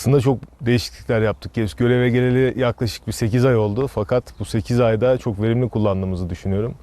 Aslında çok değişiklikler yaptık. Göreve geleli yaklaşık bir 8 ay oldu. Fakat bu 8 ayda çok verimli kullandığımızı düşünüyorum.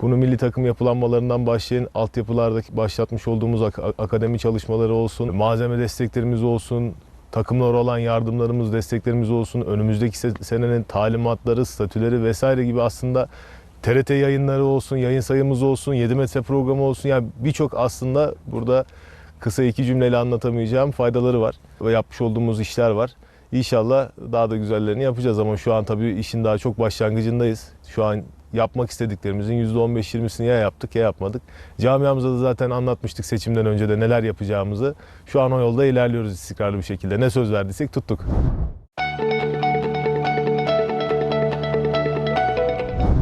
Bunu milli takım yapılanmalarından başlayın, altyapılardaki başlatmış olduğumuz ak- akademi çalışmaları olsun, malzeme desteklerimiz olsun, takımlara olan yardımlarımız, desteklerimiz olsun, önümüzdeki se- senenin talimatları, statüleri vesaire gibi aslında TRT yayınları olsun, yayın sayımız olsun, 7 metre programı olsun. Yani birçok aslında burada kısa iki cümleyle anlatamayacağım faydaları var ve yapmış olduğumuz işler var. İnşallah daha da güzellerini yapacağız ama şu an tabii işin daha çok başlangıcındayız. Şu an yapmak istediklerimizin %15-20'sini ya yaptık ya yapmadık. Camiamıza da zaten anlatmıştık seçimden önce de neler yapacağımızı. Şu an o yolda ilerliyoruz istikrarlı bir şekilde. Ne söz verdiysek tuttuk.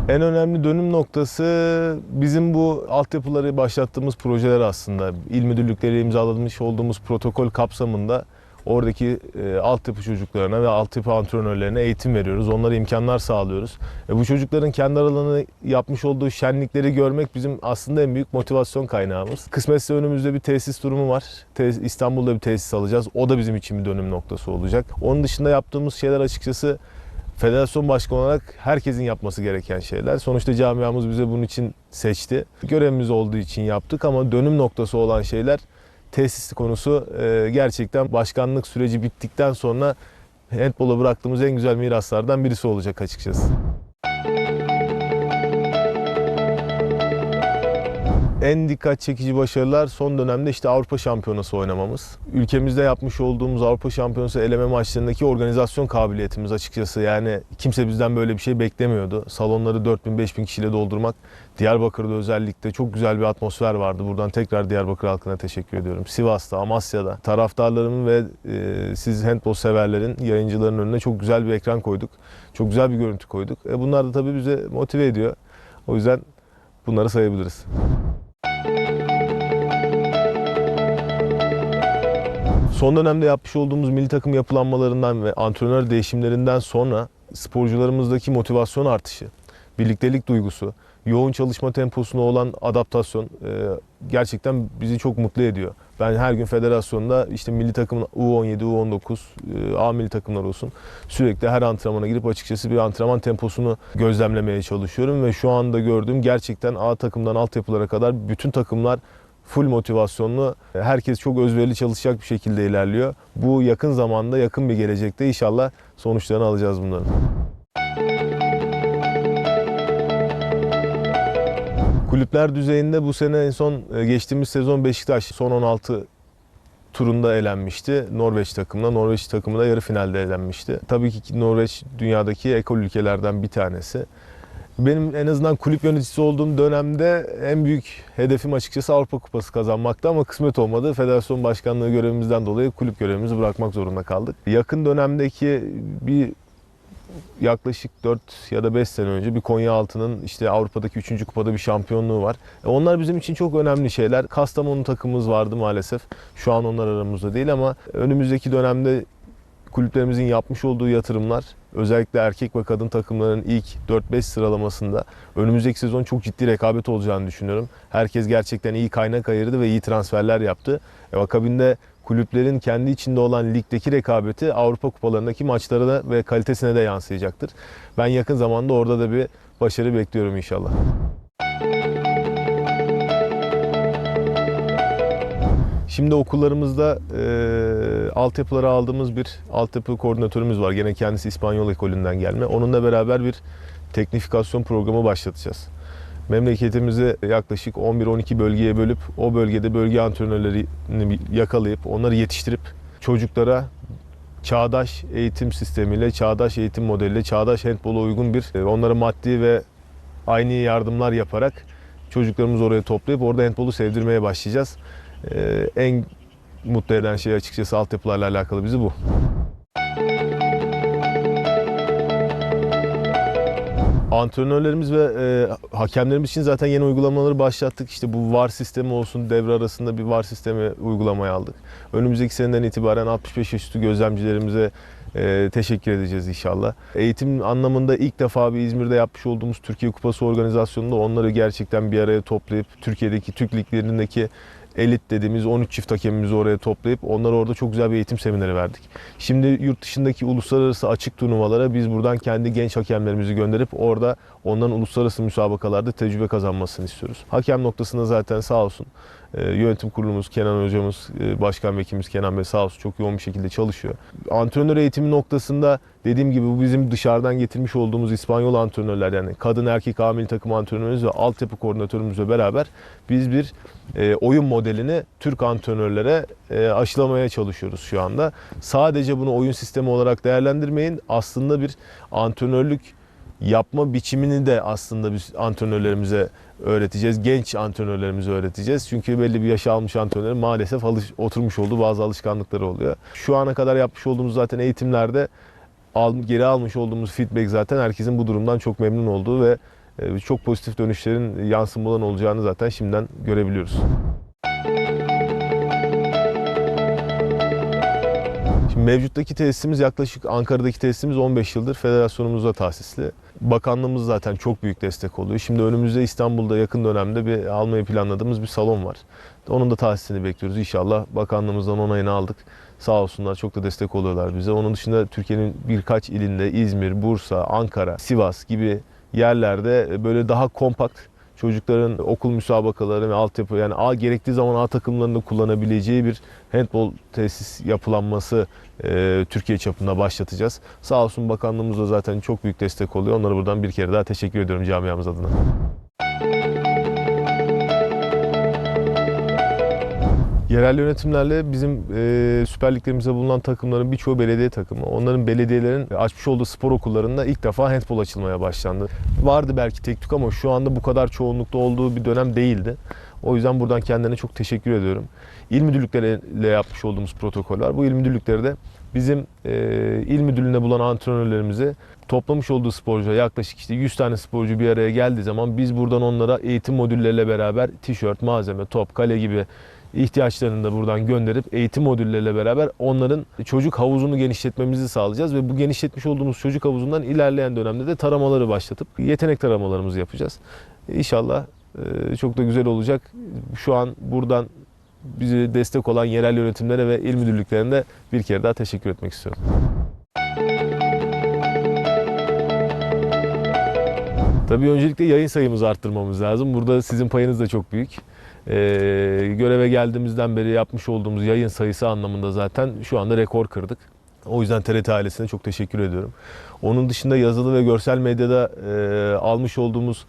En önemli dönüm noktası bizim bu altyapıları başlattığımız projeler aslında. İl müdürlükleri imzalamış olduğumuz protokol kapsamında oradaki e, altyapı çocuklarına ve altyapı antrenörlerine eğitim veriyoruz. Onlara imkanlar sağlıyoruz. E, bu çocukların kendi aralarında yapmış olduğu şenlikleri görmek bizim aslında en büyük motivasyon kaynağımız. Kısmetse önümüzde bir tesis durumu var. Tes- İstanbul'da bir tesis alacağız. O da bizim için bir dönüm noktası olacak. Onun dışında yaptığımız şeyler açıkçası federasyon başkanı olarak herkesin yapması gereken şeyler. Sonuçta camiamız bize bunun için seçti. Görevimiz olduğu için yaptık ama dönüm noktası olan şeyler tesis konusu e, gerçekten başkanlık süreci bittikten sonra handbola bıraktığımız en güzel miraslardan birisi olacak açıkçası. En dikkat çekici başarılar son dönemde işte Avrupa Şampiyonası oynamamız. Ülkemizde yapmış olduğumuz Avrupa Şampiyonası eleme maçlarındaki organizasyon kabiliyetimiz açıkçası. Yani kimse bizden böyle bir şey beklemiyordu. Salonları 4000-5000 kişiyle doldurmak. Diyarbakır'da özellikle çok güzel bir atmosfer vardı. Buradan tekrar Diyarbakır halkına teşekkür ediyorum. Sivas'ta, Amasya'da taraftarlarımın ve e, siz handball severlerin, yayıncıların önüne çok güzel bir ekran koyduk. Çok güzel bir görüntü koyduk. E, bunlar da tabii bize motive ediyor. O yüzden bunları sayabiliriz. Son dönemde yapmış olduğumuz milli takım yapılanmalarından ve antrenör değişimlerinden sonra sporcularımızdaki motivasyon artışı, birliktelik duygusu, yoğun çalışma temposuna olan adaptasyon e, gerçekten bizi çok mutlu ediyor. Ben her gün federasyonda işte milli takımın U17, U19, e, A milli takımlar olsun sürekli her antrenmana girip açıkçası bir antrenman temposunu gözlemlemeye çalışıyorum ve şu anda gördüğüm gerçekten A takımdan altyapılara kadar bütün takımlar full motivasyonlu, herkes çok özverili çalışacak bir şekilde ilerliyor. Bu yakın zamanda, yakın bir gelecekte inşallah sonuçlarını alacağız bunların. Kulüpler düzeyinde bu sene en son e, geçtiğimiz sezon Beşiktaş son 16 turunda elenmişti Norveç takımına. Norveç takımı da yarı finalde elenmişti. Tabii ki Norveç dünyadaki ekol ülkelerden bir tanesi. Benim en azından kulüp yöneticisi olduğum dönemde en büyük hedefim açıkçası Avrupa Kupası kazanmaktı ama kısmet olmadı. Federasyon başkanlığı görevimizden dolayı kulüp görevimizi bırakmak zorunda kaldık. Yakın dönemdeki bir yaklaşık 4 ya da 5 sene önce bir Konyaaltı'nın işte Avrupa'daki 3. kupada bir şampiyonluğu var. E onlar bizim için çok önemli şeyler. Kastamonu takımımız vardı maalesef. Şu an onlar aramızda değil ama önümüzdeki dönemde kulüplerimizin yapmış olduğu yatırımlar özellikle erkek ve kadın takımların ilk 4-5 sıralamasında önümüzdeki sezon çok ciddi rekabet olacağını düşünüyorum. Herkes gerçekten iyi kaynak ayırdı ve iyi transferler yaptı. E, akabinde kulüplerin kendi içinde olan ligdeki rekabeti Avrupa kupalarındaki maçlarına ve kalitesine de yansıyacaktır. Ben yakın zamanda orada da bir başarı bekliyorum inşallah. Şimdi okullarımızda e, altyapılara aldığımız bir altyapı koordinatörümüz var. Gene kendisi İspanyol ekolünden gelme. Onunla beraber bir teknifikasyon programı başlatacağız. Memleketimizi yaklaşık 11-12 bölgeye bölüp o bölgede bölge antrenörlerini yakalayıp onları yetiştirip çocuklara çağdaş eğitim sistemiyle, çağdaş eğitim modeliyle, çağdaş handbola uygun bir onlara maddi ve aynı yardımlar yaparak çocuklarımızı oraya toplayıp orada handbolu sevdirmeye başlayacağız. Ee, en mutlu eden şey açıkçası altyapılarla alakalı bizi bu. Antrenörlerimiz ve e, hakemlerimiz için zaten yeni uygulamaları başlattık. İşte bu VAR sistemi olsun, devre arasında bir VAR sistemi uygulamaya aldık. Önümüzdeki seneden itibaren 65 yaş üstü gözlemcilerimize e, teşekkür edeceğiz inşallah. Eğitim anlamında ilk defa bir İzmir'de yapmış olduğumuz Türkiye Kupası organizasyonunda onları gerçekten bir araya toplayıp Türkiye'deki Türk liglerindeki elit dediğimiz 13 çift hakemimizi oraya toplayıp onlara orada çok güzel bir eğitim semineri verdik. Şimdi yurt dışındaki uluslararası açık turnuvalara biz buradan kendi genç hakemlerimizi gönderip orada onların uluslararası müsabakalarda tecrübe kazanmasını istiyoruz. Hakem noktasında zaten sağ olsun yönetim kurulumuz, Kenan hocamız, e, başkan vekilimiz Kenan Bey sağ olsun çok yoğun bir şekilde çalışıyor. Antrenör eğitimi noktasında dediğim gibi bu bizim dışarıdan getirmiş olduğumuz İspanyol antrenörler yani kadın erkek amil takım antrenörümüz ve altyapı koordinatörümüzle beraber biz bir e, oyun modelini Türk antrenörlere e, aşılamaya çalışıyoruz şu anda. Sadece bunu oyun sistemi olarak değerlendirmeyin. Aslında bir antrenörlük yapma biçimini de aslında biz antrenörlerimize öğreteceğiz. Genç antrenörlerimize öğreteceğiz. Çünkü belli bir yaş almış antrenörlerin maalesef alış, oturmuş olduğu bazı alışkanlıkları oluyor. Şu ana kadar yapmış olduğumuz zaten eğitimlerde al, geri almış olduğumuz feedback zaten herkesin bu durumdan çok memnun olduğu ve e, çok pozitif dönüşlerin yansımadan olacağını zaten şimdiden görebiliyoruz. Şimdi mevcuttaki tesisimiz yaklaşık Ankara'daki tesisimiz 15 yıldır federasyonumuzda tahsisli. Bakanlığımız zaten çok büyük destek oluyor. Şimdi önümüzde İstanbul'da yakın dönemde bir almayı planladığımız bir salon var. Onun da tahsisini bekliyoruz. İnşallah bakanlığımızdan onayını aldık. Sağ olsunlar çok da destek oluyorlar bize. Onun dışında Türkiye'nin birkaç ilinde İzmir, Bursa, Ankara, Sivas gibi yerlerde böyle daha kompakt çocukların okul müsabakaları ve altyapı yani A gerektiği zaman A takımlarında kullanabileceği bir handbol tesis yapılanması e, Türkiye çapında başlatacağız. Sağ olsun bakanlığımız da zaten çok büyük destek oluyor. Onlara buradan bir kere daha teşekkür ediyorum camiamız adına. Yerel yönetimlerle bizim e, Süper Liglerimizde bulunan takımların birçoğu belediye takımı. Onların belediyelerin açmış olduğu spor okullarında ilk defa handbol açılmaya başlandı. Vardı belki tek tük ama şu anda bu kadar çoğunlukta olduğu bir dönem değildi. O yüzden buradan kendilerine çok teşekkür ediyorum. İl müdürlükleriyle yapmış olduğumuz protokol var. Bu il müdürlükleri de bizim e, il müdürlüğünde bulan antrenörlerimizi toplamış olduğu sporcuya yaklaşık işte 100 tane sporcu bir araya geldiği zaman biz buradan onlara eğitim modülleriyle beraber tişört, malzeme, top, kale gibi ihtiyaçlarını da buradan gönderip eğitim modülleriyle beraber onların çocuk havuzunu genişletmemizi sağlayacağız ve bu genişletmiş olduğumuz çocuk havuzundan ilerleyen dönemde de taramaları başlatıp yetenek taramalarımızı yapacağız. İnşallah e, çok da güzel olacak. Şu an buradan bize destek olan yerel yönetimlere ve il müdürlüklerine bir kere daha teşekkür etmek istiyorum. Tabii öncelikle yayın sayımızı arttırmamız lazım. Burada sizin payınız da çok büyük. Ee, göreve geldiğimizden beri yapmış olduğumuz yayın sayısı anlamında zaten şu anda rekor kırdık. O yüzden TRT ailesine çok teşekkür ediyorum. Onun dışında yazılı ve görsel medyada e, almış olduğumuz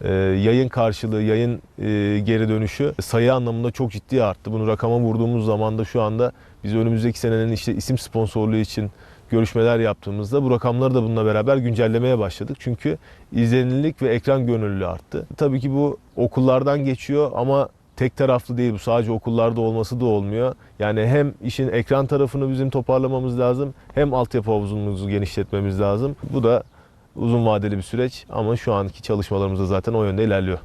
e, yayın karşılığı, yayın e, geri dönüşü sayı anlamında çok ciddi arttı. Bunu rakama vurduğumuz zaman da şu anda biz önümüzdeki senenin işte isim sponsorluğu için görüşmeler yaptığımızda bu rakamları da bununla beraber güncellemeye başladık. Çünkü izlenirlik ve ekran gönüllülüğü arttı. Tabii ki bu okullardan geçiyor ama tek taraflı değil bu sadece okullarda olması da olmuyor. Yani hem işin ekran tarafını bizim toparlamamız lazım hem altyapı havuzumuzu genişletmemiz lazım. Bu da uzun vadeli bir süreç ama şu anki çalışmalarımız da zaten o yönde ilerliyor.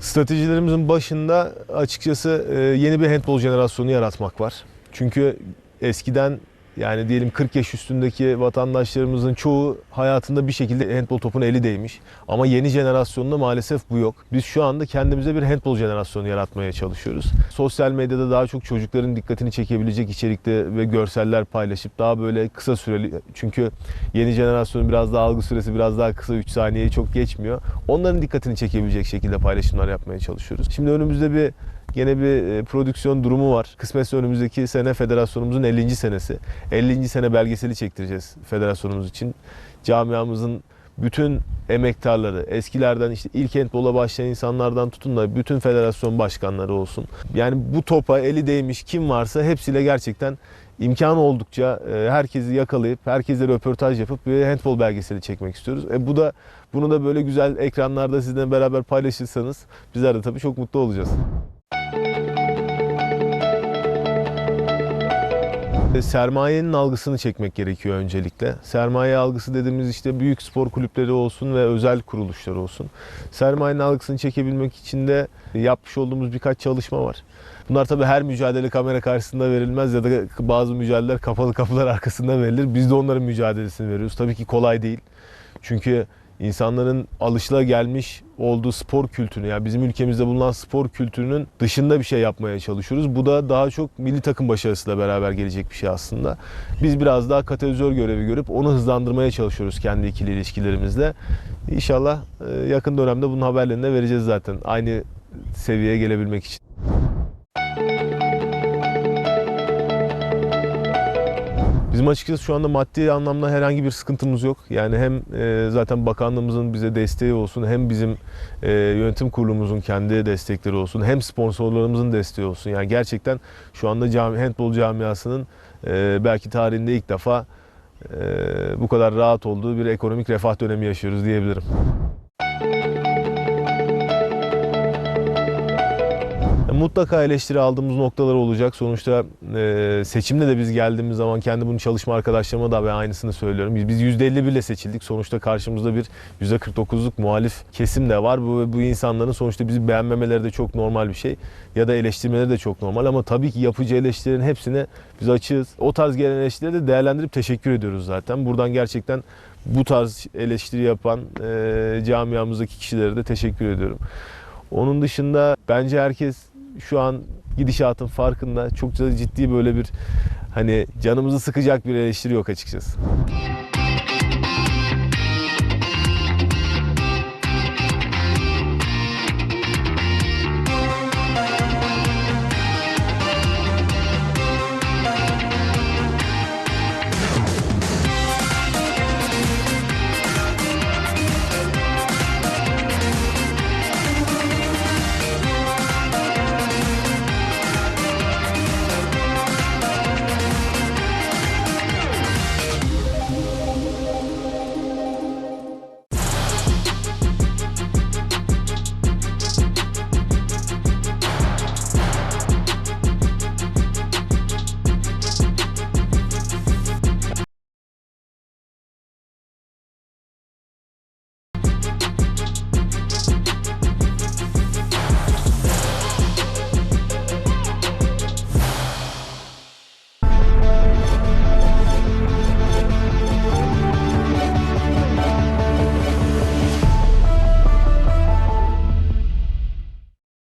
Stratejilerimizin başında açıkçası e, yeni bir handbol jenerasyonu yaratmak var. Çünkü eskiden yani diyelim 40 yaş üstündeki vatandaşlarımızın çoğu hayatında bir şekilde handbol topuna eli değmiş. Ama yeni jenerasyonda maalesef bu yok. Biz şu anda kendimize bir handbol jenerasyonu yaratmaya çalışıyoruz. Sosyal medyada daha çok çocukların dikkatini çekebilecek içerikte ve görseller paylaşıp daha böyle kısa süreli çünkü yeni jenerasyonun biraz daha algı süresi biraz daha kısa 3 saniyeyi çok geçmiyor. Onların dikkatini çekebilecek şekilde paylaşımlar yapmaya çalışıyoruz. Şimdi önümüzde bir Yine bir e, prodüksiyon durumu var. Kısmetse önümüzdeki sene federasyonumuzun 50. senesi. 50. sene belgeseli çektireceğiz federasyonumuz için. Camiamızın bütün emektarları, eskilerden işte ilk handbola başlayan insanlardan tutun da bütün federasyon başkanları olsun. Yani bu topa eli değmiş kim varsa hepsiyle gerçekten imkanı oldukça e, herkesi yakalayıp herkesle röportaj yapıp bir handbol belgeseli çekmek istiyoruz. E bu da bunu da böyle güzel ekranlarda sizinle beraber paylaşırsanız bizler de tabii çok mutlu olacağız. Sermayenin algısını çekmek gerekiyor öncelikle. Sermaye algısı dediğimiz işte büyük spor kulüpleri olsun ve özel kuruluşlar olsun. Sermayenin algısını çekebilmek için de yapmış olduğumuz birkaç çalışma var. Bunlar tabii her mücadele kamera karşısında verilmez ya da bazı mücadeleler kapalı kapılar arkasında verilir. Biz de onların mücadelesini veriyoruz. Tabii ki kolay değil. Çünkü insanların alışıla gelmiş olduğu spor kültürünü yani bizim ülkemizde bulunan spor kültürünün dışında bir şey yapmaya çalışıyoruz. Bu da daha çok milli takım başarısıyla beraber gelecek bir şey aslında. Biz biraz daha katalizör görevi görüp onu hızlandırmaya çalışıyoruz kendi ikili ilişkilerimizle. İnşallah e, yakın dönemde bunun haberlerini de vereceğiz zaten aynı seviyeye gelebilmek için. Bizim açıkçası şu anda maddi anlamda herhangi bir sıkıntımız yok. Yani hem e, zaten bakanlığımızın bize desteği olsun hem bizim e, yönetim kurulumuzun kendi destekleri olsun hem sponsorlarımızın desteği olsun. Yani gerçekten şu anda cami, handbol camiasının e, belki tarihinde ilk defa bu kadar rahat olduğu bir ekonomik refah dönemi yaşıyoruz diyebilirim. Mutlaka eleştiri aldığımız noktalar olacak. Sonuçta e, seçimde de biz geldiğimiz zaman kendi bunu çalışma arkadaşlarıma da ben aynısını söylüyorum. Biz, biz %51 ile seçildik. Sonuçta karşımızda bir %49'luk muhalif kesim de var. Bu, bu insanların sonuçta bizi beğenmemeleri de çok normal bir şey. Ya da eleştirmeleri de çok normal ama tabii ki yapıcı eleştirilerin hepsine biz açığız. O tarz gelen eleştirileri de değerlendirip teşekkür ediyoruz zaten. Buradan gerçekten bu tarz eleştiri yapan e, camiamızdaki kişilere de teşekkür ediyorum. Onun dışında bence herkes şu an gidişatın farkında. Çok ciddi böyle bir hani canımızı sıkacak bir eleştiri yok açıkçası.